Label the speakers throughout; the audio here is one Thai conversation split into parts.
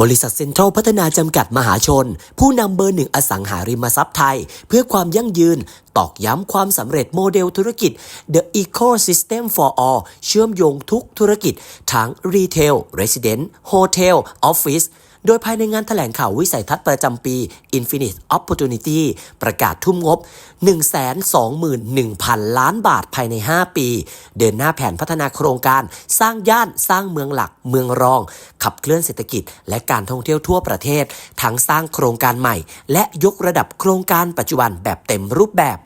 Speaker 1: บริษัทเซ็นทรัลพัฒนาจำกัดมหาชน ผู้นำเบอร์หนึ่งอสังหาริมทรัพย์ไทย เพื่อความยั่งยืน ตอกย้ำความสำเร็จโมเดลธุรกิจ The Ecosystem for All เชื่อมโยงทุกธุรกิจ ทั้งรีเทล Resident Hotel Office โดยภายในงานแถลงข่าววิสัยทัศน์ประจำปี Infinite Opportunity ประกาศทุ่มงบ 121,000 ล้านบาทภายใน 5 ปี เดินหน้าแผนพัฒนาโครงการ สร้างย่านสร้างเมืองหลักเมืองรอง ขับเคลื่อนเศรษฐกิจ และการท่องเที่ยวทั่วประเทศ ทั้งสร้างโครงการใหม่ และยกระดับโครงการปัจจุบันแบบเต็มรูปแบบ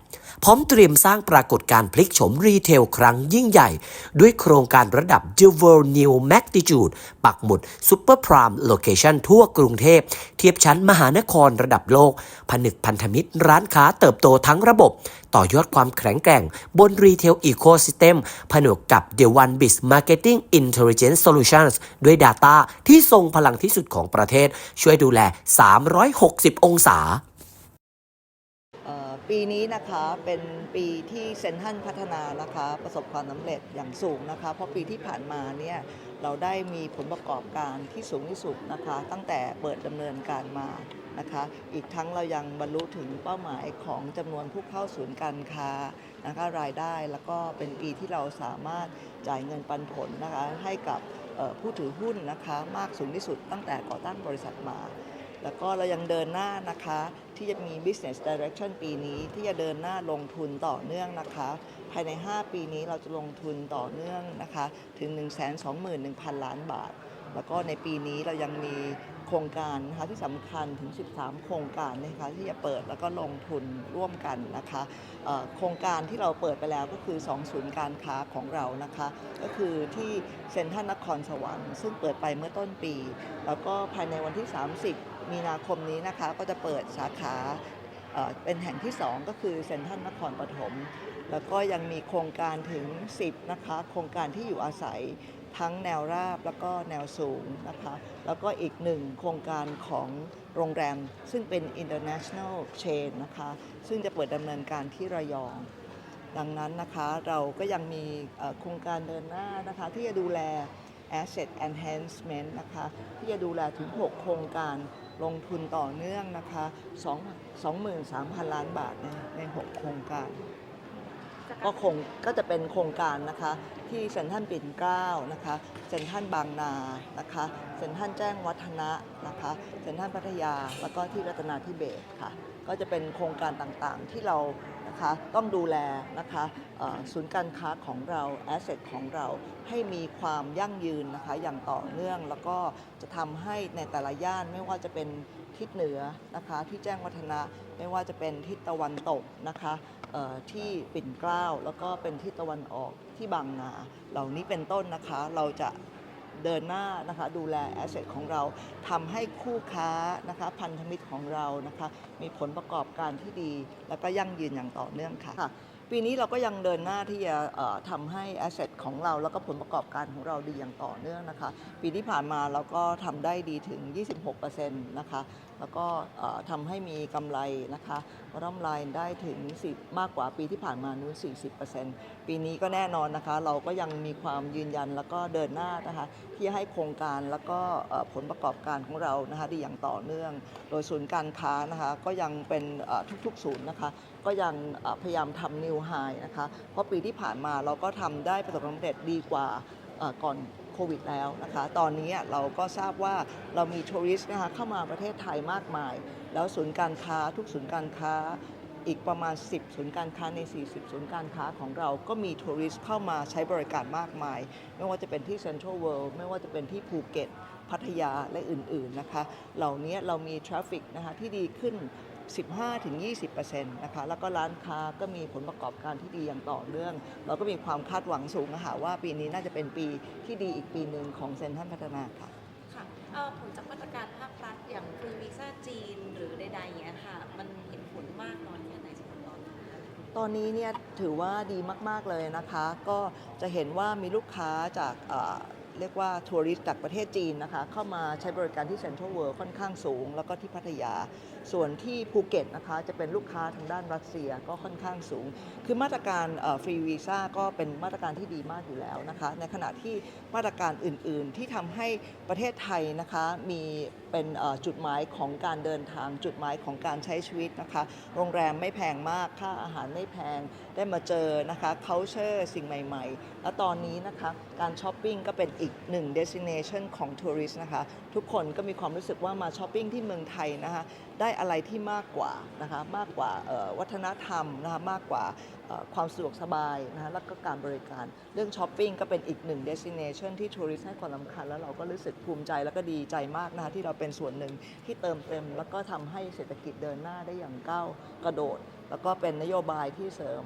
Speaker 1: พร้อมเตรียมสร้างปรากฏการณ์พลิกโฉมรีเทลครั้งยิ่งใหญ่ ด้วยโครงการระดับ The World New Magnitude ปักหมุด Super Prime Location ทั่วกรุงเทพ เทียบชั้นมหานครระดับโลก ผนึกพันธมิตรร้านค้าเติบโตทั้งระบบ ต่อยอดความแข็งแกร่ง บน Retail Ecosystem ผนวกกับ The One Biz Marketing Intelligence Solutions ด้วย Data ที่ทรงพลังที่สุดของประเทศ ช่วยดูแล 360 องศา
Speaker 2: เอ่อ ปีนี้นะคะเป็นปีที่เซนทรันพัฒนานะคะประสบความสำเร็จอย่างสูงนะคะเพราะปีที่ผ่านมาเนี่ยเราได้มีผลประกอบการที่สูงที่สุดนะคะตั้งแต่เปิดดำเนินการมานะคะอีกทั้งเรายังบรรลุถึงเป้าหมายของจำนวนผู้เข้าศูนย์การค้านะคะรายได้แล้วก็เป็นปีที่เราสามารถจ่ายเงินปันผลนะคะให้กับผู้ถือหุ้นนะคะมากสูงที่สุดตั้งแต่ก่อตั้งบริษัทมา แล้วก็เรายังเดินหน้านะคะ ที่จะมี business direction ปีนี้ที่จะเดินหน้าลงทุนต่อเนื่องนะคะ ภายใน 5 ปีนี้เราจะลงทุนต่อเนื่องนะคะ ถึง 121,000 ล้านบาท แล้วก็ในปีนี้เรายังมีโครงการนะคะที่สำคัญถึง 13 โครงการนะคะที่จะเปิดแล้วก็ลงทุนร่วมกันนะคะโครงการที่เราเปิดไปแล้วก็คือ 2 ศูนย์การค้าของเรานะคะก็คือที่เซ็นทรัลนครสวรรค์ซึ่งเปิดไปเมื่อต้นปี แล้วก็ภายในวันที่ 30 มีนาคมนี้นะคะก็จะเปิดสาขา เป็นแห่งที่ 2 ก็คือเซ็นทรัลนครปฐมแล้วก็ยังมีโครงการถึง 10 นะคะ โครงการที่อยู่อาศัยทั้งแนวราบแล้วก็แนวสูงนะคะ แล้วก็อีกหนึ่งโครงการของโรงแรม ซึ่งเป็น international chain นะคะ ซึ่งจะเปิดดำเนินการที่ระยอง ดังนั้นนะคะเราก็ยังมีโครงการเดินหน้านะคะ ที่จะดูแล asset enhancement นะคะ ที่จะดูแลถึง 6 โครงการ ลงทุนต่อเนื่องนะคะ2 23,000 ล้านบาทในใน 6 โครงการ ก็คงก็จะเป็นโครงการนะคะที่เซ็นทรัลปิ่นเกล้านะคะเซ็นทรัลบางนานะคะเซ็นทรัลแจ้งวัฒนะนะคะเซ็นทรัลพัทยา แล้วก็ที่รัตนาธิเบศรค่ะ ก็จะเป็นโครงการต่างๆที่เรานะคะต้องดูแลนะคะศูนย์การค้าของเราแอสเซทของเราให้มีความยั่งยืนนะคะอย่างต่อเนื่องแล้วก็จะทำให้ในแต่ละย่านไม่ว่าจะเป็นทิศเหนือนะคะที่แจ้งวัฒนะไม่ว่าจะเป็นทิศตะวันตกนะคะที่ปิ่นเกล้าแล้วก็เป็นทิศตะวันออกที่บางนา เหล่านี้เป็นต้นนะคะเราจะ เดินหน้านะคะดูแลแอสเซทของเราทำให้คู่ค้านะคะพันธมิตรของเรานะคะมีผลประกอบการที่ดี แล้วก็ยั่งยืนอย่างต่อเนื่องค่ะปีนี้เราก็ยังเดินหน้าที่จะทำให้แอสเซทของเรา แล้วก็ผลประกอบการของเราดีอย่างต่อเนื่องนะคะ ปีที่ผ่านมาเราก็ทำได้ดีถึง 26%นะคะ แล้วก็ทำให้มีกำไรนะคะบอทอมไลน์ได้ถึง10มากกว่าปีที่ผ่านมานู้น 40%ปีนี้ก็แน่นอนนะคะ เราก็ยังมีความยืนยันแล้วก็เดินหน้านะคะ ที่ให้โครงการแล้วก็ผลประกอบการของเรานะคะดีอย่างต่อเนื่อง โดยศูนย์การค้านะคะก็ยังเป็นทุกๆศูนย์นะคะ ก็ยังพยายามทำนิวไฮนะคะ เพราะปีที่ผ่านมาเราก็ทำได้ประสบความสำเร็จดีกว่าก่อน ควิดแล้วนะคะ ตอนนี้เราก็ทราบว่าเรามีทัวริสต์นะคะเข้ามาประเทศไทยมากมาย แล้วศูนย์การค้าทุกศูนย์การค้าอีกประมาณ 10 ศูนย์การค้าใน 40 ศูนย์การค้าของเราก็มีทัวริสต์เข้ามาใช้บริการมากมาย ไม่ว่าจะเป็นที่เซ็นทรัลเวิลด์ไม่ว่าจะเป็นที่ภูเก็ต พัทยาและอื่น ๆ นะคะ เหล่านี้เรามีทราฟฟิกนะคะที่ดีขึ้น 15-20%นะคะแล้วก็ร้านค้าก็มีผลประกอบการที่ดีอย่างต่อเนื่อง เราก็มีความคาดหวังสูงนะคะว่าปีนี้น่าจะเป็นปีที่ดีอีกปีหนึ่งของเซ็นทรัลพัฒนาค่ะ
Speaker 3: ค่ะเอ่อผลจากมาตรการภาครัฐอย่างฟรีวีซ่าจีนหรือใดๆอย่างเงี้ยค่ะ มันเห็นผลมากน้อยแค่ไหนสำหรับตอนนี้
Speaker 2: ตอนนี้เนี่ยถือว่าดีมากๆเลยนะคะ ก็จะเห็นว่ามีลูกค้าจากเอ่อเรียกว่าทัวริสต์จากประเทศจีนนะคะ เข้ามาใช้บริการที่เซ็นทรัลเวิลด์ค่อนข้างสูง แล้วก็ที่พัทยาส่วนที่ภูเก็ตนะคะจะเป็นลูกค้าทางด้านรัสเซียก็ค่อนข้างสูง คือมาตรการฟรีวีซ่าก็เป็นมาตรการที่ดีมากอยู่แล้วนะคะ ในขณะที่มาตรการอื่น ๆ ที่ทำให้ประเทศไทยนะคะมีเป็นจุดหมายของการเดินทางจุดหมายของการใช้ชีวิตนะคะ โรงแรมไม่แพงมาก ค่าอาหารไม่แพง ได้มาเจอนะคะ culture สิ่งใหม่ ๆ แล้วตอนนี้นะคะการช้อปปิ้งก็เป็นอีกหนึ่ง destination ของทัวริสต์นะคะ ทุกคนก็มีความรู้สึกว่ามาช้อปปิ้งที่เมืองไทยนะคะได้อะไรที่มากกว่านะคะมากกว่าวัฒนธรรมนะคะมากกว่าความสะดวกสบายนะคะแล้วก็การบริการ เรื่องช้อปปิ้งก็เป็นอีกหนึ่ง destination ที่ทัวริสต์ให้ความสำคัญ แล้วเราก็รู้สึกภูมิใจแล้วก็ดีใจมากนะคะที่เราเป็นส่วนหนึ่งที่เติมเต็ม แล้วก็ทำให้เศรษฐกิจเดินหน้าได้อย่างก้าวกระโดด แล้วก็เป็นนโยบายที่เสริม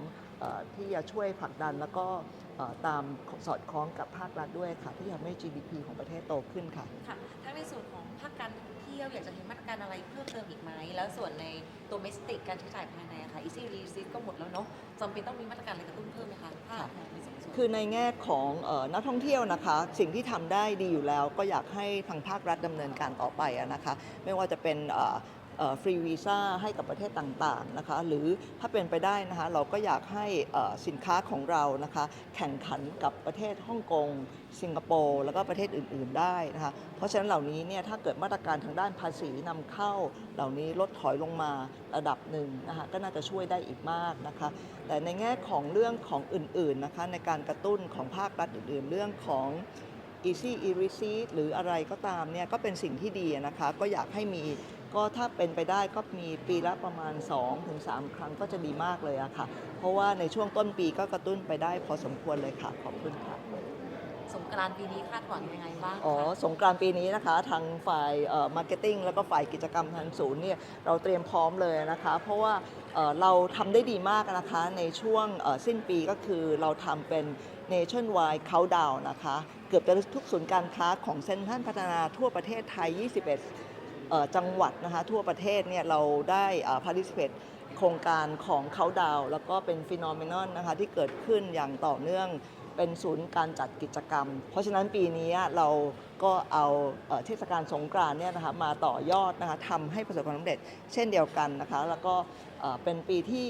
Speaker 2: ที่จะช่วยผลักดันแล้วก็ตามสอดคล้องกับภาครัฐด้วยค่ะ ที่ทำให้ GDP ของประเทศโตขึ้นค่ะ
Speaker 3: ค่ะทั้งในส่วนของภาคการ เที่ยวอยากจะเห็นมาตรการอะไรเพิ่มเติมอีกไหม แล้วส่วนในตัวเมสติกการใช้จ่ายภายในอะค่ะอีซี่รีซิสก็หมดแล้วเนาะจำเป็นต้องมีมาตรการอะไรกระตุ้นเพิ่มไหมคะภาคในส่วนส่วน
Speaker 2: คือในแง่ของเออนักท่องเที่ยวนะคะ สิ่งที่ทำได้ดีอยู่แล้วก็อยากให้ทางภาครัฐดำเนินการต่อไปอะนะคะ ไม่ว่าจะเป็น ฟรีวีซ่าให้กับประเทศต่างๆนะคะหรือถ้าเป็นไปได้นะคะเราก็อยากให้สินค้าของเรานะคะแข่งขันกับประเทศฮ่องกง สิงคโปร์แล้วก็ประเทศอื่นๆได้นะคะเพราะฉะนั้นเหล่านี้เนี่ยถ้าเกิดมาตรการทางด้านภาษีนำเข้า เหล่านี้ลดถอยลงมาระดับหนึ่งนะคะก็น่าจะช่วยได้อีกมากนะคะแต่ในแง่ของเรื่องของอื่นๆนะคะในการกระตุ้นของภาครัฐอื่นๆ เรื่องของ easy e receipt หรืออะไรก็ตามเนี่ยก็เป็นสิ่งที่ดีนะคะก็อยากให้มี ก็ถ้าเป็นไปได้ก็มีปีละประมาณ 2-3 ครั้งก็จะดีมากเลยอะค่ะ เพราะว่าในช่วงต้นปีก็กระตุ้นไปได้พอสมควรเลยค่ะ ขอบคุณค่ะ
Speaker 3: สงกรานต์ปีนี้คาดหวังยังไงบ้างคะ
Speaker 2: อ๋อ สงกรานต์ปีนี้นะคะ ทางฝ่ายมาร์เก็ตติ้งแล้วก็ฝ่ายกิจกรรมทางศูนย์เนี่ยเราเตรียมพร้อมเลยนะคะ เพราะว่าเอ่อเราทำได้ดีมากนะคะในช่วงเอ่อสิ้นปีก็คือเราทำเป็น nationwide countdown นะคะ เกือบจะทุกศูนย์การค้าของเซ็นทรัลพัฒนาทั่วประเทศไทย 21เอ่อ จังหวัดนะคะทั่วประเทศเนี่ยเราได้อ่า participate โครงการของเขาดาวแล้วก็เป็นฟิโนเมนอนนะคะที่เกิดขึ้นอย่างต่อเนื่องเป็นศูนย์การจัดกิจกรรม เพราะฉะนั้นปีนี้เราก็เอาเทศกาลสงกรานต์เนี่ยนะคะมาต่อยอดนะคะทำให้ประสบความสำเร็จเช่นเดียวกันนะคะ แล้วก็เป็นปีที่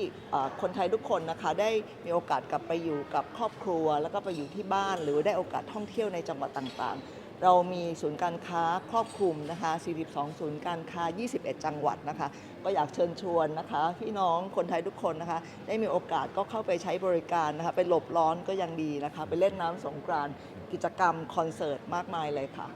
Speaker 2: คนไทยทุกคนนะคะได้มีโอกาสกลับไปอยู่กับครอบครัว แล้วก็ไปอยู่ที่บ้าน หรือได้โอกาสท่องเที่ยวในจังหวัดต่างๆ เรามีศูนย์การค้าครอบคลุมนะคะ 42 ศูนย์การค้า 21 จังหวัดนะคะ ก็อยากเชิญชวนนะคะ พี่น้องคนไทยทุกคนนะคะ ได้มีโอกาสก็เข้าไปใช้บริการนะคะ ไปหลบร้อนก็ยังดีนะคะ ไปเล่นน้ำสงกรานต์กิจกรรมคอนเสิร์ตมากมายเลยค่ะ